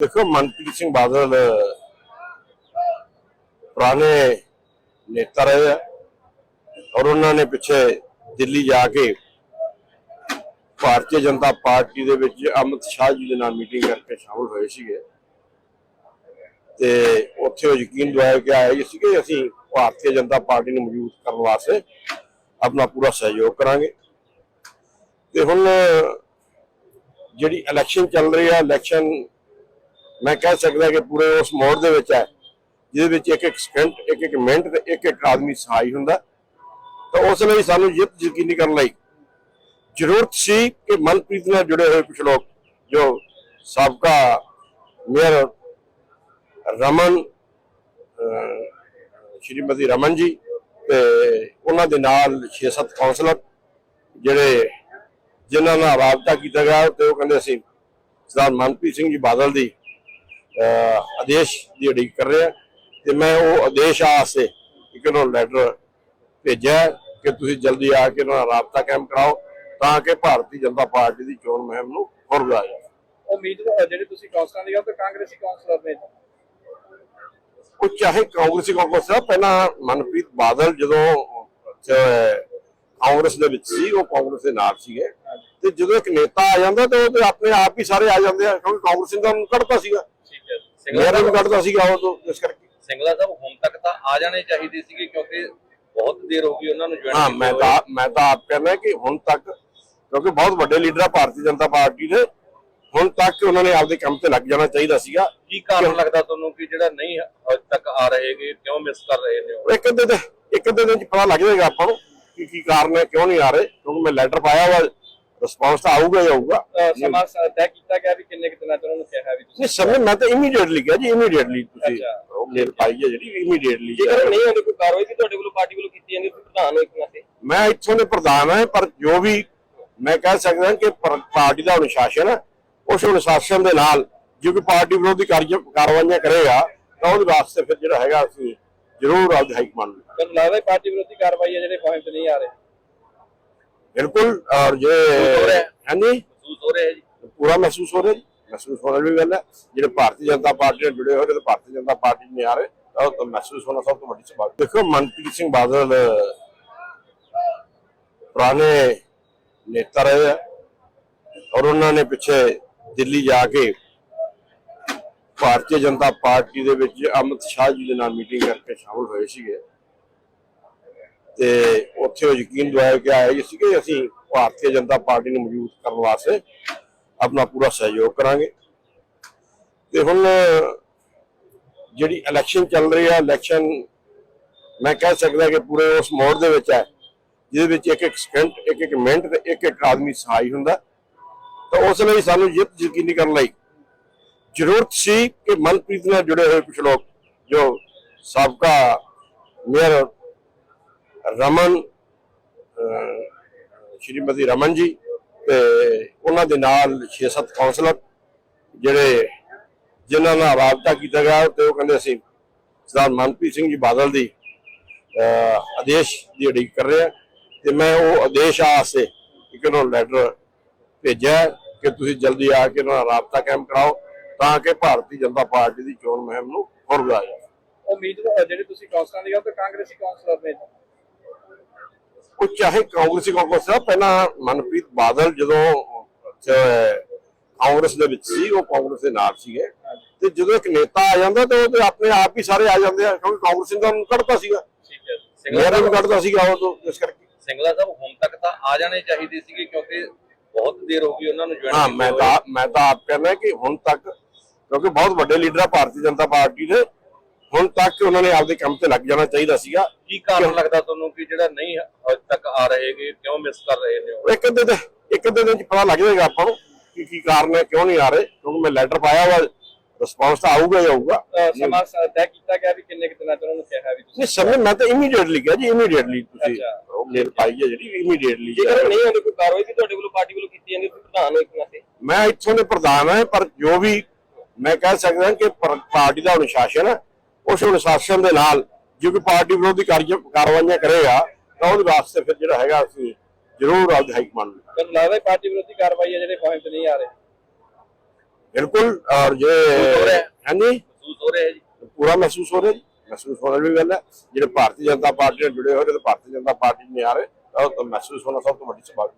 ਦੇਖੋ, ਮਨਪ੍ਰੀਤ ਸਿੰਘ ਬਾਦਲ, ਪੁਰਾਣੇ ਨੇਤਾ ਰਹੇ ਆ ਔਰ ਉਹਨਾਂ ਨੇ ਪਿੱਛੇ ਦਿੱਲੀ ਜਾ ਕੇ ਭਾਰਤੀ ਜਨਤਾ ਪਾਰਟੀ ਦੇ ਵਿੱਚ ਅਮਿਤ ਸ਼ਾਹ ਜੀ ਦੇ ਨਾਲ ਮੀਟਿੰਗ ਕਰਕੇ ਸ਼ਾਮਲ ਹੋਏ ਸੀਗੇ। ਤੇ ਉੱਥੇ ਉਹ ਯਕੀਨ ਦਿਵਾਇਆ ਕਿ ਆਏ ਸੀ ਕਿ ਅਸੀਂ ਭਾਰਤੀ ਜਨਤਾ ਪਾਰਟੀ ਨੂੰ ਮਜ਼ਬੂਤ ਕਰਨ ਵਾਸਤੇ ਆਪਣਾ ਪੂਰਾ ਸਹਿਯੋਗ ਕਰਾਂਗੇ। ਤੇ ਹੁਣ ਜਿਹੜੀ ਇਲੈਕਸ਼ਨ ਚੱਲ ਰਹੀ ਆ ਇਲੈਕਸ਼ਨ ਮੈਂ ਕਹਿ ਸਕਦਾ ਕਿ ਪੂਰੇ ਉਸ ਮੋੜ ਦੇ ਵਿੱਚ ਹੈ, ਜਿਹਦੇ ਵਿੱਚ ਇੱਕ ਇੱਕ ਸਕਿੰਟ ਇੱਕ ਇੱਕ ਮਿੰਟ ਤੇ ਇੱਕ ਇੱਕ ਆਦਮੀ ਸਹਾਈ ਹੁੰਦਾ। ਤਾਂ ਉਸ ਲਈ ਸਾਨੂੰ ਜਿੱਤ ਯਕੀਨੀ ਕਰਨ ਲਈ ਜ਼ਰੂਰਤ ਸੀ ਕਿ ਮਨਪ੍ਰੀਤ ਨਾਲ ਜੁੜੇ ਹੋਏ ਕੁਝ ਲੋਕ, ਜੋ ਸਾਬਕਾ ਮੇਅਰ ਰਮਨ ਸ਼੍ਰੀਮਤੀ ਰਮਨ ਜੀ ਤੇ ਉਹਨਾਂ ਦੇ ਨਾਲ 6-7 ਕਾਉਂਸਲਰ ਜਿਹੜੇ ਜਿਨ੍ਹਾਂ ਨਾਲ ਰਾਬਤਾ ਕੀਤਾ ਗਿਆ, ਤੇ ਉਹ ਕਹਿੰਦੇ ਅਸੀਂ ਸਰਦਾਰ ਮਨਪ੍ਰੀਤ ਸਿੰਘ ਜੀ ਬਾਦਲ ਦੀ ਆਦੇਸ਼ ਦੀ ਉਡੀਕ ਕਰ ਰਹੇ ਤੇ ਮੈਂ ਉਹ ਆਦੇਸ਼ ਆਸਤੇ ਇੱਕ ਨੂੰ ਲੈਟਰ ਭੇਜਿਆ ਕਿ ਤੁਸੀਂ ਜਲਦੀ ਆ ਕੇ ਉਹਨਾਂ ਨਾਲ ਰਾਬਤਾ ਕਾਇਮ ਕਰਾਓ ਤਾਂ ਕਿ ਭਾਰਤੀ ਜਨਤਾ ਪਾਰਟੀ ਦੀ ਚੋਣ ਮੁਹਿੰਮ ਨੂੰ ਹੋਰ ਵਧਾਇਆ ਜਾਵੇ। ਉਮੀਦਵਾਰ ਜਿਹੜੇ ਤੁਸੀਂ ਕਾਂਗਰਸਾਂ ਦੀ ਗੱਲ ਤਾਂ ਕਾਂਗਰਸੀ ਕਾਉਂਸਲਰ ਨੇ। ਉਹ ਚਾਹੇ ਕਾਂਗਰਸੀ ਦਾ ਪਹਿਲਾਂ ਮਨਪ੍ਰੀਤ ਬਾਦਲ ਜਦੋਂ ਕਾਂਗਰਸ ਦੇ ਵਿੱਚ ਸੀ ਉਹ ਕਾਂਗਰਸ ਦੇ ਨਾਲ ਸੀਗੇ। ਤੇ ਜਦੋਂ ਇੱਕ ਨੇਤਾ ਆ ਜਾਂਦਾ ਤੇ ਉਹ ਤੇ ਆਪਣੇ ਆਪ ਹੀ ਸਾਰੇ ਆ ਜਾਂਦੇ ਆ ਕਿਉਂਕਿ ਕਾਂਗਰਸ ਨੇ ਤਾਂ ਉਹਨੂੰ ਕੱਢਤਾ ਸੀਗਾ। ਮੇਰਾ ਵੀ ਕੱਢਤਾ ਸੀਗਾ ਉਹ ਤੋਂ ਇਸ ਕਰਕੇ। ਸਿੰਗਲਾ ਸਾਹਿਬ ਹੁਣ ਤੱਕ ਤਾਂ ਆ ਜਾਣੇ ਚਾਹੀਦੇ ਸੀਗੇ ਕਿਉਂਕਿ ਬਹੁਤ ਦੇਰ ਹੋ ਗਈ ਉਹਨਾਂ ਨੂੰ ਜੁਆਇਨ ਹਾਂ ਮੈਂ ਤਾਂ ਮੈਂ ਤਾਂ ਆਪ ਕਹਿੰਦਾ ਕਿ ਹੁਣ ਤੱਕ ਕਿਉਂਕਿ ਬਹੁਤ ਵੱਡੇ ਲੀਡਰ ਆ ਭਾਰਤੀ ਜਨਤਾ ਪਾਰਟੀ ਦੇ ਹੁਣ ਤੱਕ ਉਹਨਾਂ ਨੇ ਆਪਦੇ ਕੰਮ ਤੇ ਲੱਗ ਜਾਣਾ ਚਾਹੀਦਾ ਸੀਗਾ। ਕੀ ਕਾਰਨ ਲੱਗਦਾ ਤੁਹਾਨੂੰ ਕਿ ਜਿਹੜਾ ਨਹੀਂ ਹਜੇ ਤੱਕ ਆ ਰਹੇਗੇ ਕਿਉਂ ਮਿਸ ਕਰ ਰਹੇ ਨੇ? ਇੱਕ ਅੱਧੇ ਦੇ ਇੱਕ ਅੱਧੇ ਦਿਨ ਚ ਪਤਾ ਲੱਗ ਜਾਏਗਾ ਆਪਾਂ ਨੂੰ ਕਿ ਕੀ ਕਾਰਨ ਹੈ ਕਿਉਂ ਨਹੀਂ ਆ ਰਹੇ ਕਿਉਂਕਿ ਮੈਂ ਲੈਟਰ ਪਾਇਆ ਵਾ ਰਿਸਪਾਂਸ ਤਾਂ ਆਊਗਾ ਹੀ ਆਊਗਾ। ਸਮਾਂ ਤੈਅ ਕੀਤਾ ਗਿਆ ਵੀ ਕਿੰਨੇ ਕੁ ਦਿਨਾਂ ਚ ਉਹਨਾਂ ਨੂੰ ਕਿਹਾ ਵੀ ਤੁਸੀਂ ਨਹੀਂ ਸਮੇਂ ਮੈਂ ਤਾਂ ਇਮੀਡੀਏਟਲੀ ਕਿਹਾ ਜੀ ਇਮੀਡੀਏਟਲੀ ਤੁਸੀਂ ਅੱਛਾ। ਉਹ ਮੇਲ ਪਾਈ ਹੈ ਜਿਹੜੀ ਇਮੀਡੀਏਟਲੀ ਨਹੀਂ ਹੁੰਦੀ ਕੋਈ ਕਾਰਵਾਈ ਵੀ ਤੁਹਾਡੇ ਵੱਲੋਂ ਪਾਰਟੀ ਵੱਲੋਂ ਕੀਤੀ ਜਾਂਦੀ ਤੁਸੀਂ ਪ੍ਰਧਾਨ ਹੋ ਇੱਕ ਨਾਤੇ ਮੈਂ ਇੱਥੋਂ ਦੇ ਪ੍ਰਧਾਨ ਹਾਂ ਪਰ ਜੋ ਵੀ ਮੈਂ ਕਹਿ ਸਕਦਾ ਕਿ ਪਰ- ਪਾਰਟੀ ਦਾ ਅਨੁਸ਼ਾਸਨ ਉਸ ਅਨੁਸ਼ਾਸਨ ਦੇ ਨਾਲ ਜੇ ਕੋਈ ਪਾਰਟੀ ਵਿਰੋਧੀ ਕਾਰਵਾਈਆਂ ਕਰੇਗਾ ਤਾਂ ਉਹਦੇ ਵਾਸਤੇ ਫਿਰ ਜਿਹੜਾ ਹੈਗਾ ਅਸੀਂ ਜ਼ਰੂਰ ਆਪਦੀ ਹਾਈ ਕਮਾਂਡ ਨੂੰ ਲੱਗਦਾ ਪਾਰਟੀ ਵਿਰੋਧੀ ਕਾਰਵਾਈ ਹੈ ਜਿਹੜੇ ਤੇ ਨਹੀਂ ਆ ਰਹੇ। ਬਿਲਕੁਲ ਔਰ ਜੇ। ਹਾਂਜੀ ਮਹਿਸੂਸ ਹੋ ਰਿਹਾ ਹੈ ਜੀ। ਪੂਰਾ ਮਹਿਸੂਸ ਹੋ ਰਿਹਾ ਜੀ। ਮਹਿਸੂਸ ਹੋਣ ਵਾਲੀ ਗੱਲ ਹੈ। ਜਿਹੜੇ ਭਾਰਤੀ ਜਨਤਾ ਪਾਰਟੀ ਨਾਲ ਜੁੜੇ ਹੋਏ ਨੇ ਭਾਰਤੀ ਜਨਤਾ ਪਾਰਟੀ ਨਹੀਂ ਆ ਰਹੇ ਤਾਂ ਮਹਿਸੂਸ ਹੋਣਾ ਸਭ ਤੋਂ ਵੱਡੀ ਸਵਾਲ ਦੇਖੋ ਮਨਪ੍ਰੀਤ ਸਿੰਘ ਬਾਦਲ ਪੁਰਾਣੇ ਨੇਤਾ ਰਹੇ ਆ ਔਰ ਉਹਨਾਂ ਨੇ ਪਿੱਛੇ ਦਿੱਲੀ ਜਾ ਕੇ ਭਾਰਤੀ ਜਨਤਾ ਪਾਰਟੀ ਦੇ ਵਿੱਚ ਅਮਿਤ ਸ਼ਾਹ ਜੀ ਦੇ ਨਾਲ ਮੀਟਿੰਗ ਕਰਕੇ ਸ਼ਾਮਲ ਹੋਏ ਸੀਗੇ। ਤੇ ਉੱਥੇ ਉਹ ਯਕੀਨ ਦਿਵਾਇਆ ਗਿਆ ਆਏ ਸੀ ਕਿ ਅਸੀਂ ਭਾਰਤੀ ਜਨਤਾ ਪਾਰਟੀ ਨੂੰ ਮਜ਼ਬੂਤ ਕਰਨ ਵਾਸਤੇ ਆਪਣਾ ਪੂਰਾ ਸਹਿਯੋਗ ਕਰਾਂਗੇ। ਤੇ ਹੁਣ ਜਿਹੜੀ ਇਲੈਕਸ਼ਨ ਚੱਲ ਰਹੀ ਹੈ ਇਲੈਕਸ਼ਨ ਮੈਂ ਕਹਿ ਸਕਦਾ ਕਿ ਪੂਰੇ ਉਸ ਮੋੜ ਦੇ ਵਿੱਚ ਹੈ, ਜਿਹਦੇ ਵਿੱਚ ਇੱਕ ਇੱਕ ਸਕਿੰਟ ਇੱਕ ਇੱਕ ਮਿੰਟ ਤੇ ਇੱਕ ਇੱਕ ਆਦਮੀ ਸਹਾਈ ਹੁੰਦਾ। ਤਾਂ ਉਸ ਲਈ ਸਾਨੂੰ ਜਿੱਤ ਯਕੀਨੀ ਕਰਨ ਲਈ ਜ਼ਰੂਰਤ ਸੀ ਕਿ ਮਨਪ੍ਰੀਤ ਨਾਲ ਜੁੜੇ ਹੋਏ ਕੁਝ ਲੋਕ, ਜੋ ਸਾਬਕਾ ਮੇਅਰ ਰਮਨ ਸ਼੍ਰੀਮਤੀ ਰਮਨ ਜੀ ਤੇ ਉਹਨਾਂ ਦੇ ਨਾਲ 6-7 ਕਾਉਂਸਲਰ ਜਿਹੜੇ ਜਿਨ੍ਹਾਂ ਨਾਲ ਰਾਬਤਾ ਕੀਤਾ ਗਿਆ ਤੇ ਉਹ ਕਹਿੰਦੇ ਅਸੀਂ ਸਰਦਾਰ ਮਨਪ੍ਰੀਤ ਸਿੰਘ ਜੀ ਬਾਦਲ ਦੀ ਆਦੇਸ਼ ਦੀ ਉਡੀਕ ਕਰ ਰਹੇ ਹਾਂ ਤੇ ਮੈਂ ਉਹ ਆਦੇਸ਼ ਆਸਤੇ ਇੱਕ ਨੂੰ ਲੈਟਰ ਭੇਜਿਆ ਕਿ ਤੁਸੀਂ ਜਲਦੀ ਆ ਕੇ ਉਹਨਾਂ ਨਾਲ ਰਾਬਤਾ ਕਾਇਮ ਕਰਾਓ ਤਾਂ ਕਿ ਭਾਰਤੀ ਜਨਤਾ ਪਾਰਟੀ ਦੀ ਚੋਣ ਮੁਹਿੰਮ ਨੂੰ ਹੋਰ ਵਧਾਇਆ ਜਾਵੇ। ਜਿਹੜੇ ਤੁਸੀਂ ਕਾਂਗਰਸਾਂ ਦੀ ਗੱਲ ਤਾਂ ਕਾਂਗਰਸੀ ਕਾਉਂਸਲਰ ਨੇ। ਉਹ ਚਾਹੇ ਕਾਂਗਰਸੀ ਕਾਂਗਰਸ ਦਾ ਪਹਿਲਾਂ ਮਨਪ੍ਰੀਤ ਬਾਦਲ ਜਦੋਂ ਕਾਂਗਰਸ ਦੇ ਵਿੱਚ ਸੀ ਉਹ ਕਾਂਗਰਸ ਦੇ ਨਾਲ ਸੀਗੇ। ਤੇ ਜਦੋਂ ਇੱਕ ਨੇਤਾ ਆ ਜਾਂਦਾ ਤੇ ਉਹ ਤੇ ਆਪਣੇ ਆਪ ਹੀ ਸਾਰੇ ਆ ਜਾਂਦੇ ਆ ਕਿਉਂਕਿ ਕਾਂਗਰਸ ਨੇ ਉਹਨੂੰ ਕੱਢਤਾ ਸੀਗਾ। ਠੀਕ ਹੈ। ਮੇਰਾ ਵੀ ਕੱਢਤਾ ਸੀਗਾ ਉਹ ਤੋਂ ਇਸ ਕਰਕੇ। ਸਿੰਗਲਾ ਸਾਹਿਬ ਹੁਣ ਤੱਕ ਤਾਂ ਆ ਜਾਣੇ ਚਾਹੀਦੇ ਸੀਗੇ ਕਿਉਂਕਿ ਬਹੁਤ ਦੇਰ ਹੋ ਗਈ ਉਹਨਾਂ ਨੂੰ ਜੁਆਇਨ ਹਾਂ ਮੈਂ ਤਾਂ ਮੈਂ ਤਾਂ ਆਪ ਕਹਿੰਦਾ ਕਿ ਹੁਣ ਤੱਕ ਕਿਉਂਕਿ ਬਹੁਤ ਵੱਡੇ ਲੀਡਰ ਆ ਭਾਰਤੀ ਜਨਤਾ ਪਾਰਟੀ ਦੇ। ਹੁਣ ਤੱਕ ਉਹਨਾਂ ਨੇ ਆਪਦੇ ਕੰਮ ਤੇ ਲੱਗ ਜਾਣਾ ਚਾਹੀਦਾ ਸੀਗਾ। ਕੀ ਕਾਰਨ ਲੱਗਦਾ ਤੁਹਾਨੂੰ ਕਿ ਜਿਹੜਾ ਨਹੀਂ ਹਜੇ ਤੱਕ ਆ ਰਹੇਗੇ ਕਿਉਂ ਮਿਸ ਕਰ ਰਹੇ ਨੇ ਉਹ? ਇੱਕ ਅੱਧੇ ਦੇ ਇੱਕ ਅੱਧੇ ਦਿਨ ਚ ਪਤਾ ਲੱਗ ਜਾਏਗਾ ਆਪਾਂ ਨੂੰ ਕਿ ਕੀ ਕਾਰਨ ਹੈ ਕਿਉਂ ਨਹੀਂ ਆ ਰਹੇ ਕਿਉਂਕਿ ਮੈਂ ਲੈਟਰ ਪਾਇਆ ਵਾ ਰਿਸਪਾਂਸ ਤਾਂ ਆਊਗਾ ਹੀ ਆਊਗਾ। ਸਮਾਂ ਸ- ਤੈਅ ਕੀਤਾ ਗਿਆ ਵੀ ਕਿੰਨੇ ਕੁ ਦਿਨਾਂ ਚ ਉਹਨਾਂ ਨੂੰ ਕਿਹਾ ਵੀ ਤੁਸੀਂ ਨਹੀਂ ਸਮੇਂ ਮੈਂ ਤਾਂ ਇਮੀਡੀਏਟਲੀ ਕਿਹਾ ਜੀ ਇਮੀਡੀਏਟਲੀ ਤੁਸੀਂ ਅੱਛਾ। ਉਹ ਮੇਲ ਪਾਈ ਹੈ ਜਿਹੜੀ ਇਮੀਡੀਏਟਲੀ ਨਹੀਂ ਹੁੰਦੀ ਕੋਈ ਕਾਰਵਾਈ ਵੀ ਤੁਹਾਡੇ ਵੱਲੋਂ ਪਾਰਟੀ ਵੱਲੋਂ ਕੀਤੀ ਜਾਂਦੀ ਤੁਸੀਂ ਪ੍ਰਧਾਨ ਹੋ ਇੱਕ ਨਾਤੇ ਮੈਂ ਇੱਥੋਂ ਦੇ ਪ੍ਰਧਾਨ ਹਾਂ ਪਰ ਜੋ ਵੀ ਮੈਂ ਕਹਿ ਸਕਦਾ ਕਿ ਪਰ- ਪਾਰਟੀ ਦਾ ਅਨੁਸ਼ਾਸਨ ਹੈ। ਉਸ ਅਨੁਸ਼ਾਸਨ ਦੇ ਨਾਲ ਜੇ ਕੋਈ ਪਾਰਟੀ ਵਿਰੋਧੀ ਕਾਰਵਾਈਆਂ ਕਰੇਗਾ ਤਾਂ ਉਹਦੇ ਵਾਸਤੇ ਫਿਰ ਜਿਹੜਾ ਹੈਗਾ ਅਸੀਂ ਜ਼ਰੂਰ ਆਪਦੀ ਹਾਈ ਕਮਾਂਡ ਨੂੰ। ਤੁਹਾਨੂੰ ਲੱਗਦਾ ਪਾਰਟੀ ਵਿਰੋਧੀ ਕਾਰਵਾਈ ਹੈ ਜਿਹੜੇ ਤੇ ਨਹੀਂ ਆ ਰਹੇ? ਬਿਲਕੁਲ ਔਰ ਜੇ? ਹਾਂਜੀ? ਮਹਿਸੂਸ ਹੋ ਰਿਹਾ ਹੈ ਜੀ। ਪੂਰਾ ਮਹਿਸੂਸ ਹੋ ਰਿਹਾ ਜੀ। ਮਹਿਸੂਸ ਹੋਣ ਵਾਲੀ ਗੱਲ ਹੈ ਜਿਹੜੇ ਭਾਰਤੀ ਜਨਤਾ ਪਾਰਟੀ ਨਾਲ ਜੁੜੇ ਹੋਏ ਨੇ ਤੇ ਭਾਰਤੀ ਜਨਤਾ ਪਾਰਟੀ ਨੇ ਆ ਰਹੇ ਤਾਂ ਮਹਿਸੂਸ ਹੋਣਾ ਸਭ ਤੋਂ ਵੱਡੀ ਸਵਾਲ